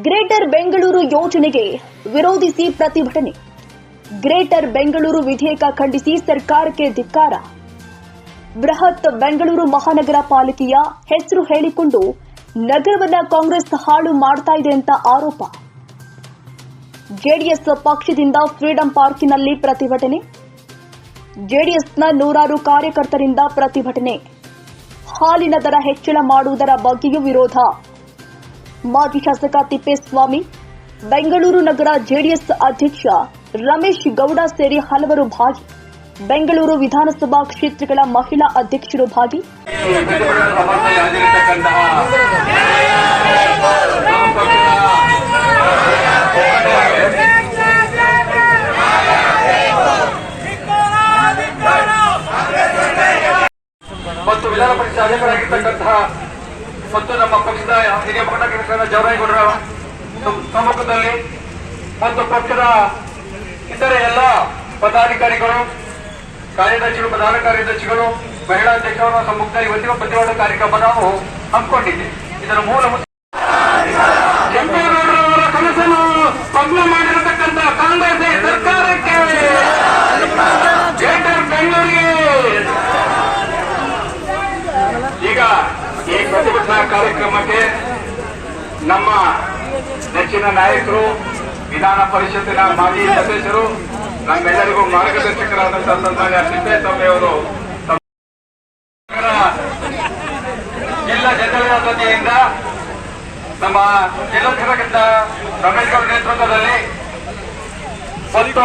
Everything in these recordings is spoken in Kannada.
ಗ್ರೇಟರ್ ಬೆಂಗಳೂರು ಯೋಜನೆಗೆ ವಿರೋಧಿಸಿ ಪ್ರತಿಭಟನೆ. ಗ್ರೇಟರ್ ಬೆಂಗಳೂರು ವಿಧೇಯಕ ಖಂಡಿಸಿ ಸರ್ಕಾರಕ್ಕೆ ಧಿಕ್ಕಾರ. ಬೃಹತ್ ಬೆಂಗಳೂರು ಮಹಾನಗರ ಪಾಲಿಕೆಯ ಹೆಸರು ಹೇಳಿಕೊಂಡು ನಗರವನ್ನ ಕಾಂಗ್ರೆಸ್ ಹಾಳು ಮಾಡ್ತಾ ಇದೆ ಅಂತ ಆರೋಪ. ಜೆಡಿಎಸ್ ಪಕ್ಷದಿಂದ ಫ್ರೀಡಂ ಪಾರ್ಕಿನಲ್ಲಿ ಪ್ರತಿಭಟನೆ. ಜೆಡಿಎಸ್ನ ನೂರಾರು ಕಾರ್ಯಕರ್ತರಿಂದ ಪ್ರತಿಭಟನೆ. ಹಾಲಿನ ದರ ಹೆಚ್ಚಳ ಮಾಡುವುದರ ಬಗ್ಗೆಯೂ ವಿರೋಧ. ಮಾಜಿ ಶಾಸಕ ತಿಪ್ಪೇಸ್ವಾಮಿ, ಬೆಂಗಳೂರು ನಗರ ಜೆಡಿಎಸ್ ಅಧ್ಯಕ್ಷ ರಮೇಶ್ ಗೌಡ ಸೇರಿ ಹಲವರು ಭಾಗಿ. ಬೆಂಗಳೂರು ವಿಧಾನಸಭಾ ಕ್ಷೇತ್ರಗಳ ಮಹಿಳಾ ಅಧ್ಯಕ್ಷರು ಭಾಗಿ. ಮತ್ತು ವಿಧಾನ ಪರಿಷತ್ ಅಧ್ಯಕ್ಷರಾಗಿರ್ತಕ್ಕಂತಹ ಮತ್ತು ನಮ್ಮ ಪಕ್ಷದ ಹಿರಿಯ ಮುಖಂಡ ಜವರಾಯಗೌಡರ ಸಮ್- ಸಮ್ಮುಖದಲ್ಲಿ ಮತ್ತು ಪಕ್ಷದ ಇತರೆ ಎಲ್ಲ ಪದಾಧಿಕಾರಿಗಳು, ಕಾರ್ಯದರ್ಶಿಗಳು, ಪ್ರಧಾನ ಕಾರ್ಯದರ್ಶಿಗಳು, ಮಹಿಳಾ ಅಧ್ಯಕ್ಷರ ಸಮ್ಮುಖದಲ್ಲಿ ಇವತ್ತಿನ ಪ್ರತಿಭಟನಾ ಕಾರ್ಯಕ್ರಮ ನಾವು ಹಮ್ಮಿಕೊಂಡಿದ್ದೆ ಇದರ ಮೂಲ ಕನಸನ್ನು ಮಾಡಿರತಕ್ಕಂತಹ ಮಾಡಿರತಕ್ಕಂತ ಕಾಂಗ್ರೆಸ್ ಸರ್ಕಾರಕ್ಕೆ ಗ್ರೇಟರ್ ಬೆಂಗಳೂರಿಗೆ ಈಗ ಈ ಕಾರ್ಯಕ್ರಮಕ್ಕೆ ನಮ್ಮ ನೆಚ್ಚಿನ ನಾಯಕರು, ವಿಧಾನ ಪರಿಷತ್ತಿನ ಮಾಜಿ ಸದಸ್ಯರು, ನಮ್ಮೆಲ್ಲರಿಗೂ ಮಾರ್ಗದರ್ಶಕರಾದಂತಹ ಅವರು. ಜಿಲ್ಲಾ ಜನರ ವತಿಯಿಂದ ನಮ್ಮ ಘಟಕದ ರಮೇಶ್ ಗೌಡ ನೇತೃತ್ವದಲ್ಲಿ ಮತ್ತು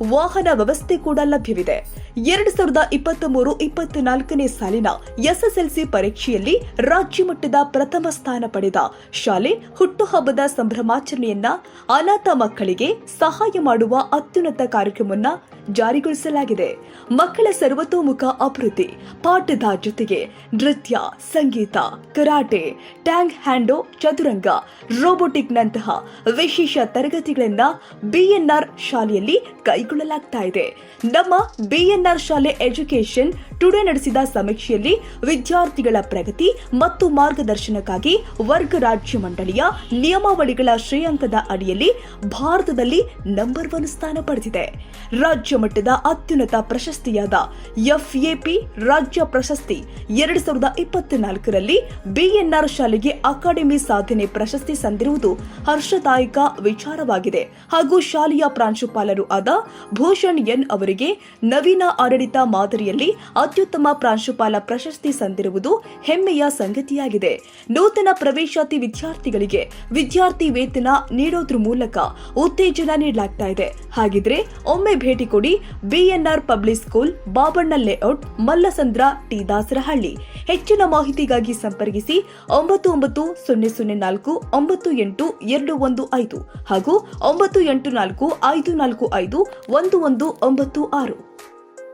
ವಾಹನ ವ್ಯವಸ್ಥೆ ಕೂಡ ಲಭ್ಯವಿದೆ. ಎರಡು ಸಾವಿರದ ಇಪ್ಪತ್ತ್ ಮೂರು ಇಪ್ಪತ್ನಾಲ್ಕನೇ ಸಾಲಿನ ಎಸ್ಎಸ್ಎಲ್ಸಿ ಪರೀಕ್ಷೆಯಲ್ಲಿ ರಾಜ್ಯ ಮಟ್ಟದ ಪ್ರಥಮ ಸ್ಥಾನ ಪಡೆದ ಶಾಲೆ ಹುಟ್ಟುಹಬ್ಬದ ಸಂಭ್ರಮಾಚರಣೆಯನ್ನ ಅನಾಥ ಮಕ್ಕಳಿಗೆ ಸಹಾಯ ಮಾಡುವ ಅತ್ಯುನ್ನತ ಕಾರ್ಯಕ್ರಮವನ್ನ ಜಾರಿಗೊಳಿಸಲಾಗಿದೆ. ಮಕ್ಕಳ ಸರ್ವತೋಮುಖ ಅಭಿವೃದ್ಧಿ, ಪಾಠದ ಜೊತೆಗೆ ನೃತ್ಯ, ಸಂಗೀತ, ಕರಾಟೆ ಟ್ಯಾಂಗ್ ಹ್ಯಾಂಡೋ, ಚದುರಂಗ, ರೋಬೋಟಿಕ್ನಂತಹ ವಿಶೇಷ ತರಗತಿಗಳನ್ನ ಬಿಎನ್ಆರ್ ಶಾಲೆಯಲ್ಲಿ ಕೈಗೊಳ್ಳಲಾಗ್ತಾ ಇದೆ. ನಮ್ಮ ಬಿಎನ್ಆರ್ ಶಾಲೆ ಎಜುಕೇಶನ್ ಟುಡೇ ನಡೆಸಿದ ಸಮೀಕ್ಷೆಯಲ್ಲಿ ವಿದ್ಯಾರ್ಥಿಗಳ ಪ್ರಗತಿ ಮತ್ತು ಮಾರ್ಗದರ್ಶನಕ್ಕಾಗಿ ವರ್ಗ ರಾಜ್ಯ ಮಂಡಳಿಯ ನಿಯಮಾವಳಿಗಳ ಶ್ರೇಯಾಂಕದ ಅಡಿಯಲ್ಲಿ ಭಾರತದಲ್ಲಿ ನಂಬರ್ ಒನ್ ಸ್ಥಾನ ಪಡೆದಿದೆ. ರಾಜ್ಯ ಮಟ್ಟದ ಅತ್ಯುನ್ನತ ಪ್ರಶಸ್ತಿಯಾದ ಎಫ್ಎಪಿ ರಾಜ್ಯ ಪ್ರಶಸ್ತಿ ಎರಡ್ ಸಾವಿರದ ಇಪ್ಪತ್ನಾಲ್ಕರಲ್ಲಿ ಬಿಎನ್ಆರ್ ಶಾಲೆಗೆ ಅಕಾಡೆಮಿ ಸಾಧನೆ ಪ್ರಶಸ್ತಿ ಸಂದಿರುವುದು ಹರ್ಷದಾಯಕ ವಿಚಾರವಾಗಿದೆ. ಹಾಗೂ ಶಾಲೆಯ ಪ್ರಾಂಶುಪಾಲರು ಆದ ಭೂಷಣ್ ಎನ್ ಅವರಿಗೆ ನವೀನ ಆಡಳಿತ ಮಾದರಿಯಲ್ಲಿ ಅತ್ಯುತ್ತಮ ಪ್ರಾಂಶುಪಾಲ ಪ್ರಶಸ್ತಿ ಸಂದಿರುವುದು ಹೆಮ್ಮೆಯ ಸಂಗತಿಯಾಗಿದೆ. ನೂತನ ಪ್ರವೇಶಾತಿ ವಿದ್ಯಾರ್ಥಿಗಳಿಗೆ ವಿದ್ಯಾರ್ಥಿ ವೇತನ ನೀಡೋದ್ರ ಮೂಲಕ ಉತ್ತೇಜನ ನೀಡಲಾಗ್ತಾ ಇದೆ. ಹಾಗಿದ್ರೆ ಒಮ್ಮೆ ಭೇಟಿ ಕೊಡಿ. BNR public school Babanna layout Mallasandra, T Dasarahalli. ಹೆಚ್ಚಿನ ಮಾಹಿತಿಗಾಗಿ ಸಂಪರ್ಕಿಸಿ ಒಂಬತ್ತು ಒಂಬತ್ತು, ಸೊನ್ನೆ ಸೊನ್ನೆ ನಾಲ್ಕು, ಒಂಬತ್ತು ಎಂಟು, ಎರಡು ಒಂದು ಐದು ಹಾಗೂ ಒಂಬತ್ತು ಎಂಟು ನಾಲ್ಕು, ಐದು ನಾಲ್ಕು ಐದು, ಒಂದು ಒಂದು ಒಂಬತ್ತು ಆರು.